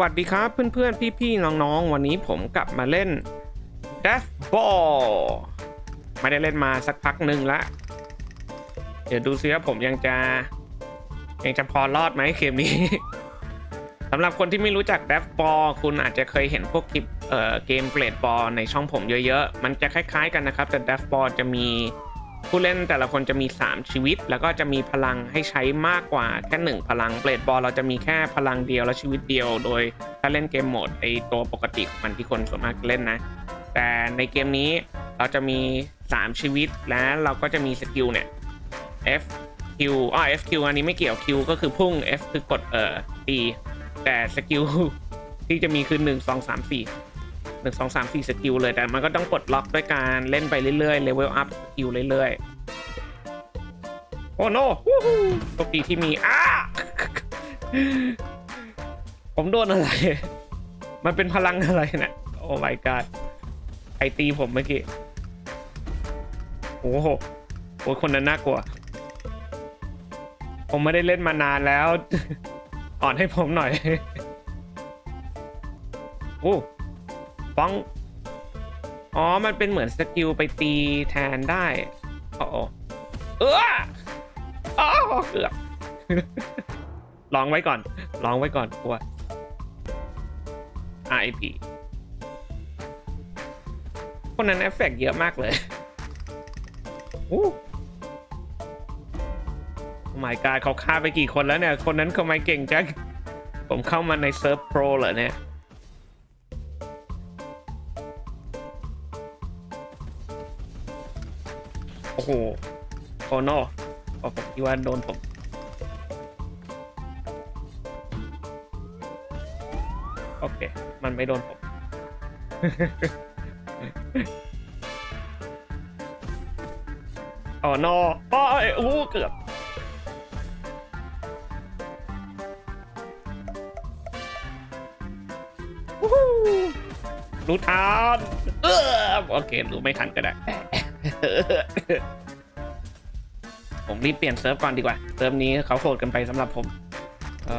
วัสดีครับเพื่อนๆ พี่ๆ น้องๆ วันนี้ผมกลับมาเล่น Death Ball ไม่ได้เล่นมาสักพักหนึ่งละ เดี๋ยวดูซิว่าผมยังจะ ยังจะพอรอดไหมเกมนี้ สำหรับคนที่ไม่รู้จัก Death Ball คุณอาจจะเคยเห็นพวกคลิปเเกมเกรดบอลในช่องผมเยอะๆ มันจะคล้ายๆกันนะครับ แต่ Death Ball จะมี ผู้เล่นแต่ละคนจะมี 3 ชีวิต แล้วก็จะมีพลังให้ใช้มากกว่าแค่ 1 พลังเบลดบอลเราจะมีแค่พลังเดียวและชีวิตเดียว โดยถ้าเล่นเกมโหมดไอตัวปกติของมันที่คนส่วนมากเล่นนะ แต่ในเกมนี้เราจะมี 3 ชีวิตและเราก็จะมีสกิลเนี่ย F Q อ๋อ F Q อันนี้ไม่เกี่ยว Q ก็คือพุ่ง F คือกดเอ่อตีแต่สกิลที่จะมีคือ 1 2 3 4 1 2 3 4สองสามสี่สกิลเลยแต่มันก็ต้องปลดล็อกด้วยการเล่นไปเรื่อยๆเลเวลอัพสกิลเรื่อยๆ โอ้โนโชคดีที่มีอ้าผมโดนอะไร มันเป็นพลังอะไรเนะี่ยโอ้ my god ใครตีผมเมื่อกี้โอ้โหโอ้คนนั้นน่ากลัว ผมไม่ได้เล่นมานานแล้ว อ่อนให้ผมหน่อย โอ้ ฟ้อง อ๋อ มันเป็นเหมือนสกิลไปตีแทนได้อ๋อเอออ๋อเกือบลองไว้ก่อน ลองไว้ก่อนกลัว RIP คนนั้นเอฟเฟกต์เยอะมากเลยโอ้ my god เขาฆ่าไปกี่คนแล้วเนี่ย คนนั้นเขาไม่เก่งจัง ผมเข้ามาในเซิร์ฟโปรเหรอเนี่ย อ้โหโอ้โนโอ้ผมคิดว่าโดนผมโอเค มันไม่โดนผมอ้โนโอ้ยอู้เกือบวู้รู้ทันเออโอเค รู้ไม่ทันก็ได้ ผมรีบเปลี่ยนเซิร์ฟก่อนดีกว่า เซิร์ฟนี้เขาโหดกันไปสำหรับผมเอ่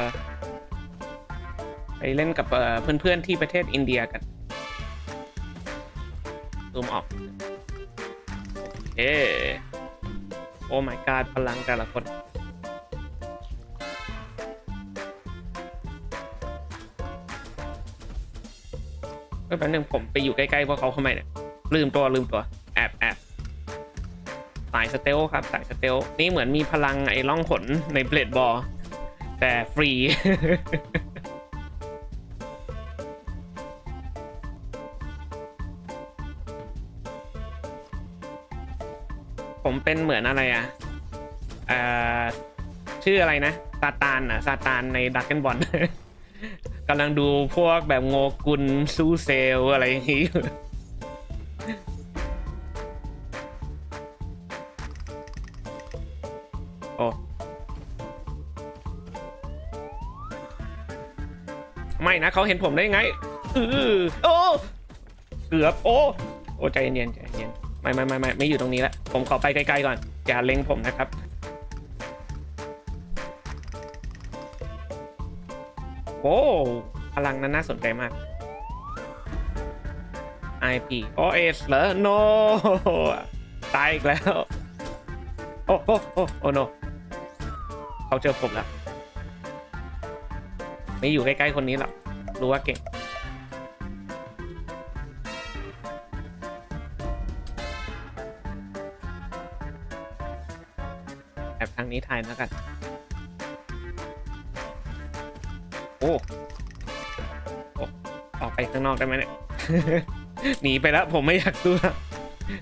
อไปเล่นกับเพื่อนๆที่ประเทศอินเดียกันซูมออกโอโอ้ my god พลังแต่ละคนเออแป๊บนึงผมไปอยู่ใกล้ๆพวกเขาทำไมเนี่ย ลืมตัวลืมตัวายสเตลครับสายสเตลนี่เหมือนมีพลังไอ้ล่องขนในเบลดบอลแต่ฟรี ผมเป็นเหมือนอะไรอะเอ่อชื่ออะไรนะซาตานอะซาตานในดักเกนบอลกำลังดูพวกแบบโงกุลซูเซลอะไรอย่างงี้ โอ้ไม่นะเขาเห็นผมได้ไงอือโอ้เกือบโอ้โอ้ใจเย็นๆใจเย็นไม่ไม่ไม่ไม่ไม่อยู่ตรงนี้ละผมขอไปไกลๆก่อนอย่าเล็งผมนะครับโอ้พลังนั้นน่าสนใจมาก IP โอเอสเหรอ no ตายอีกแล้ว โอ้โอ้โอ้โอ้ no เขาเจอผมแล้ว ไม่อยู่ใกล้ๆคนนี้หรอกรู้ว่าเก่งแอบทางนี้ทายแล้วกัน โอ้โอ้ออกไปข้างนอกได้ไหมเนี่ย หนีไปแล้วผมไม่อยากดูละ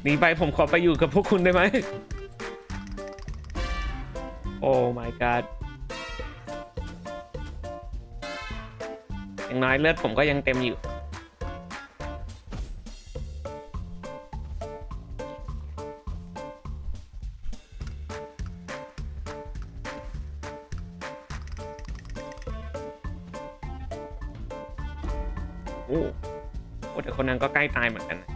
หนีไปผมขอไปอยู่กับพวกคุณได้ไหม โอ้ my god อย่างน้อยเลือดผมก็ยังเต็มอยู่ โอ้โอ้แต่คนนั้นก็ใกล้ตายเหมือนกันนะ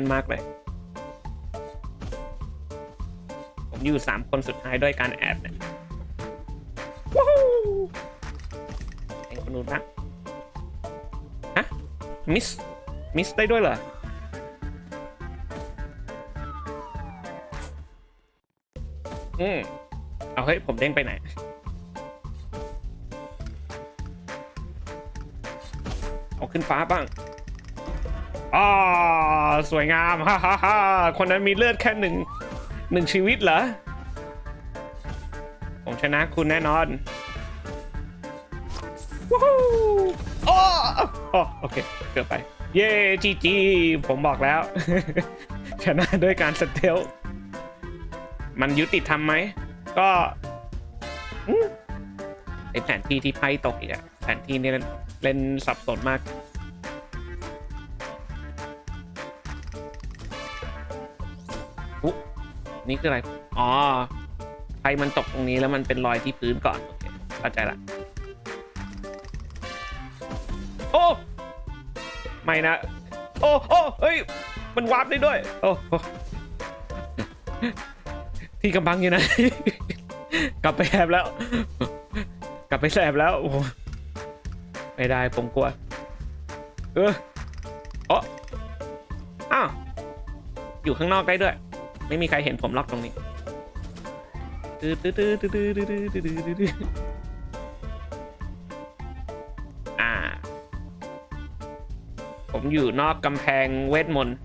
นมากเลย ผมอยู่สามคนสุดท้ายด้วยการแอดเนี่ยว้าวเองคนนู้นนะฮะ มิส มิสได้ด้วยเหรออืมเอาเฮ้ย ผมเด้งไปไหน เอาขึ้นฟ้าบ้าง อ่าสวยงามฮ่าฮ่าฮ่าคนนั้นมีเลือดแค่หนึ่งหนึ่งชีวิตเหรอ ผมชนะคุณแน่นอนว้าวโอ้อ๋อโอเค เกือบไป เย้จีจีผมบอกแล้ว ชนะด้วยการสเตลมันยุติธรรมไหม ก็ไอแผนที่ที่ไพ่ตกอีกอะแผนที่นี่เล่นเล่นสับสนมาก นี่คืออะไร อ๋อไฟมันตกตรงนี้แล้วมันเป็นรอยที่พื้นก่อนโอเคเข้าใจละ โอ้ไม่นะ โอ้โอ้เฮ้ย มันวาร์ปได้ด้วย โอ้ที่กำบังอยู่ไหนกลับไปแอบแล้ว กลับไปแสบแล้วโอ้ไม่ได้ผมกลัว เอออ๋ออ้าวอยู่ข้างนอกได้ด้วย ไม่มีใครเห็นผมล็อกตรงนี้ตื้อตื้อตื้อตื้อตื้อตื้อตื้อตื้อตื้ออ่า ผมอยู่นอกกำแพงเวทมนต์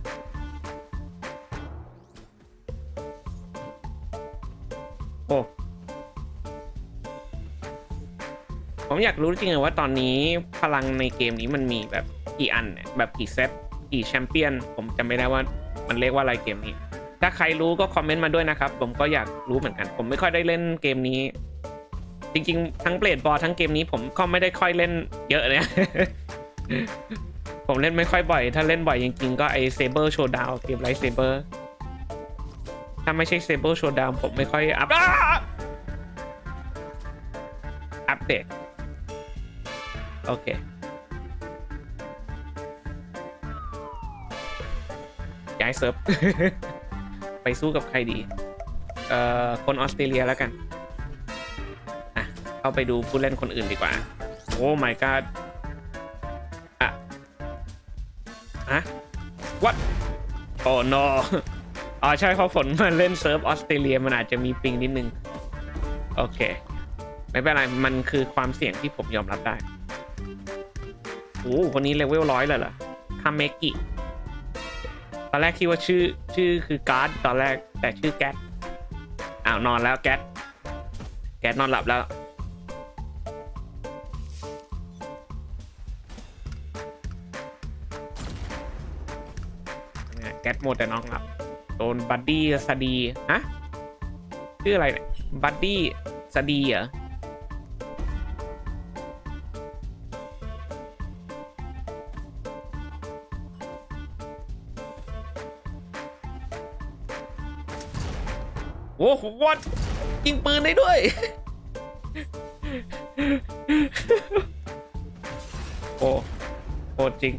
โอ้ผมอยากรู้จริงๆว่าตอนนี้พลังในเกมนี้มันมีแบบกี่อันเนี่ยแบบกี่เซตกี่แชมเปี้ยน ผมจำไม่ได้ว่ามันเรียกว่าอะไรเกมนี้ ถ้าใครรู้ก็คอมเมนต์มาด้วยนะครับ ผมก็อยากรู้เหมือนกัน ผมไม่ค่อยได้เล่นเกมนี้ จริงๆ ทั้งเบลดบอลทั้งเกมนี้ผมก็ไม่ได้ค่อยเล่นเยอะเลยผมเล่นไม่ค่อยบ่อย ถ้าเล่นบ่อยจริงๆ ก็ไอเซเบอร์โชว์ดาวเกมไลท์เซเบอร์ถ้าไม่ใช่เซเบอร์โชว์ดาวผมไม่ค่อยอัพอ้าอัปเดตโอเคย้ายเซิร์ฟ ไปสู้กับใครดี เอ่อ คนออสเตรเลียแล้วกัน อะ เข้าไปดูผู้เล่นคนอื่นดีกว่า โอ้ my god อะอะ what oh no อ๋อใช่เพราะฝนมาเล่นเซิร์ฟออสเตรเลียมันอาจจะมีปิงนิดนึง โอเค ไม่เป็นไร มันคือความเสี่ยงที่ผมยอมรับได้โอ้คนนี้เลเวลร้อยเลยเหรอคาเมกิตอนแรกคิดว่าชื่อ ชื่อคือการ์ดตอนแรก แต่ชื่อแก๊สอ้าวนอนแล้วแก๊สแก๊สนอนหลับแล้ว แก๊สโมดแต่น้องหลับโดนบัดดี้สดีฮะชื่ออะไรเนี่ยบัดดี้สดีเหรอ อ้โหวัดยิงปืนได้ด้วย โอ้โหจริง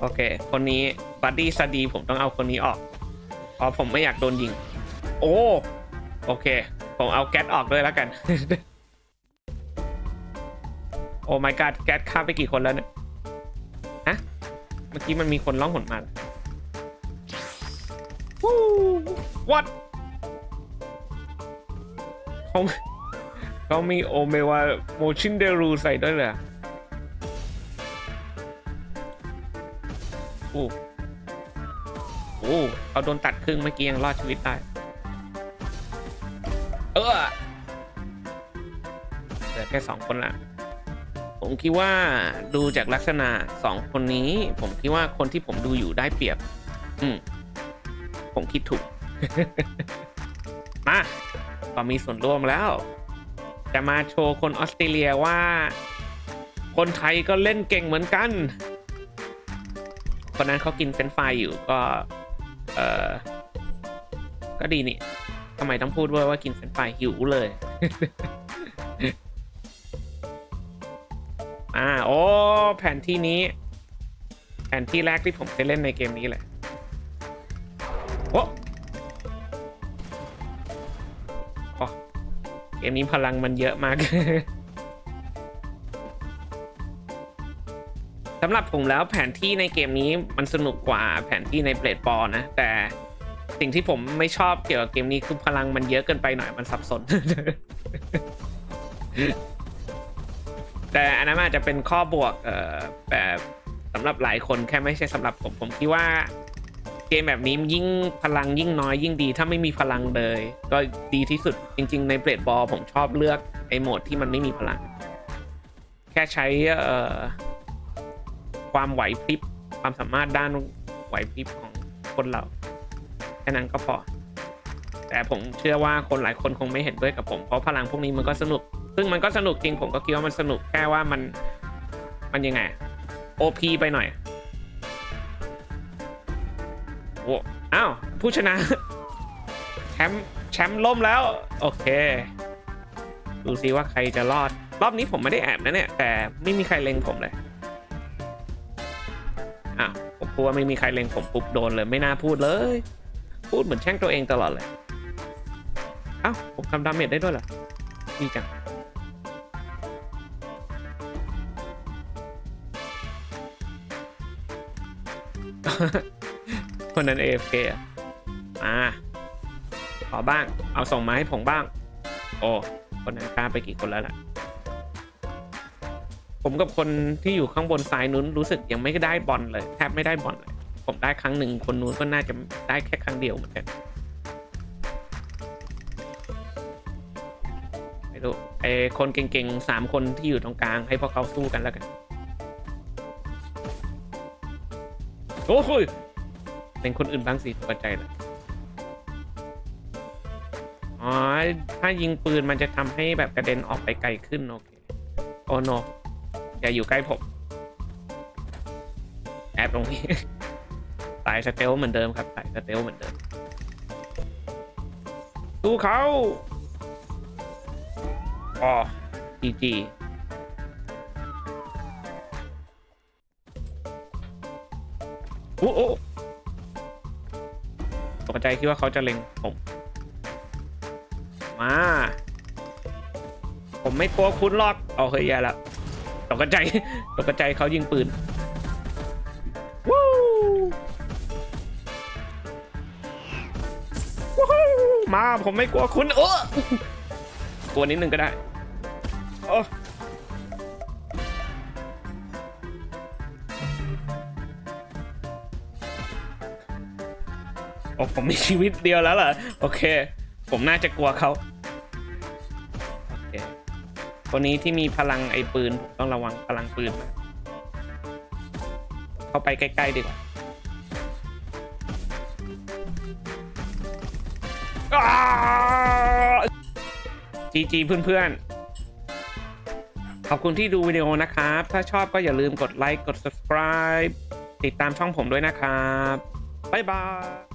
โอเค คนนี้บัดดี้สดีผมต้องเอาคนนี้ออกเพราะผมไม่อยากโดนยิง โอ้โอเค ผมเอาแก๊สออกด้วยแล้วกัน โอ้ my god แก๊สฆ่าไปกี่คนแล้วเนี่ยฮะเมื่อกี้มันมีคนร้องหนมาแล้ววู้ what เขาเขามีโอเมวาโมชินเดรูใส่ด้วยเลยอโอ้โอ้เอาโดนตัดครึ่งเมื่อกี้ยังรอดชีวิตได้ เออเหลือแค่สองคนละผมคิดว่าดูจากลักษณะสองคนนี้ ผมคิดว่าคนที่ผมดูอยู่ได้เปรียบ อืม ผมคิดถูก มา ก็มีส่วนร่วมแล้ว จะมาโชว์คนออสเตรเลียว่า คนไทยก็เล่นเก่งเหมือนกันคนนั้นเขากินเฟรนฟรายอยู่ก็ เออก็ดีนี่ทำไมต้องพูดว่าว่ากินเฟรนฟรายหิวเลย อ่า โอ้แผนที่นี้ แผนที่แรกที่ผมเคยเล่นในเกมนี้เลยโอ้ เกมนี้พลังมันเยอะมากสำหรับผมแล้วแผนที่ในเกมนี้มันสนุกกว่าแผนที่ในเบลดบอลนะ แต่สิ่งที่ผมไม่ชอบเกี่ยวกับเกมนี้คือพลังมันเยอะเกินไปหน่อยมันสับสน แต่อันนั้นอาจจะเป็นข้อบวกเอ่อแต่สำหรับหลายคนแค่ไม่ใช่สำหรับผมผมคิดว่า เกมแบบนี้ยิ่งพลังยิ่งน้อยยิ่งดี ถ้าไม่มีพลังเลย ก็ดีที่สุดจริง ๆ ในเบลดบอลผมชอบเลือกไอ้โหมดที่มันไม่มีพลัง แค่ใช้ความไหวพริบความสามารถด้านไหวพริบของคนเราแค่นั้นก็พอ แต่ผมเชื่อว่าคนหลายคนคงไม่เห็นด้วยกับผม เพราะพลังพวกนี้มันก็สนุก ซึ่งมันก็สนุกจริงผมก็คิดว่ามันสนุกแค่ว่ามันมันยังไงโอพีไปหน่อย โอ้อ้าว ผู้ชนะแชมป์แชมป์ล่มแล้ว โอเค ดูซิว่าใครจะรอด รอบนี้ผมไม่ได้แอบนะเนี่ย แต่ไม่มีใครเล็งผมเลยอ้าวผมพูดว่าไม่มีใครเล็งผมปุ๊บโดนเลยไม่น่าพูดเลย พูดเหมือนแช่งตัวเองตลอดเลยอ้าวผมทำดาเมจได้ด้วยเหรอดีจัง คนนั้น AFK อะมาขอบ้าง เอาส่งมาให้ผมบ้าง โอ้คนนั้นฆ่าไปกี่คนแล้วล่ะ ผมกับคนที่อยู่ข้างบนซ้ายนู้นรู้สึกยังไม่ได้บอลเลยแทบไม่ได้บอลเลย ผมได้ครั้งหนึ่งคนนู้นก็น่าจะได้แค่ครั้งเดียวเหมือนกันไม่รู้ไอคนเก่งๆสามคนที่อยู่ตรงกลางให้พวกเขาสู้กันแล้วกัน โอ้ย เป็นคนอื่นบ้างสิตกใจเลยอ๋อ ถ้ายิงปืนมันจะทำให้แบบกระเด็นออกไปไกลขึ้น โอเค โอ้โน อย่าอยู่ใกล้ผม แอบตรงนี้สายสเตลเหมือนเดิมครับสายสเตลเหมือนเดิมดูเขาอ๋อจีจีโอ้โอ้ ตกใจคิดว่าเขาจะเล็งผม มา ผมไม่กลัวคุณหรอกเอาเฮ้ยแย่ละตกใจตกใจเขายิงปืนวู้วู้ฮู้มาผมไม่กลัวคุณโอ้กลัวนิดนึงก็ได้ ผมมีชีวิตเดียวแล้วเหรอโอเค ผมน่าจะกลัวเขาโอเคคนนี้ที่มีพลังไอ้ปืนต้องระวังพลังปืนนะเข้าไปใกล้ๆดีกว่าจีจีเพื่อนๆ ขอบคุณที่ดูวิดีโอนะครับ ถ้าชอบก็อย่าลืมกดไลค์ กด subscribe ติดตามช่องผมด้วยนะครับ บ๊ายบาย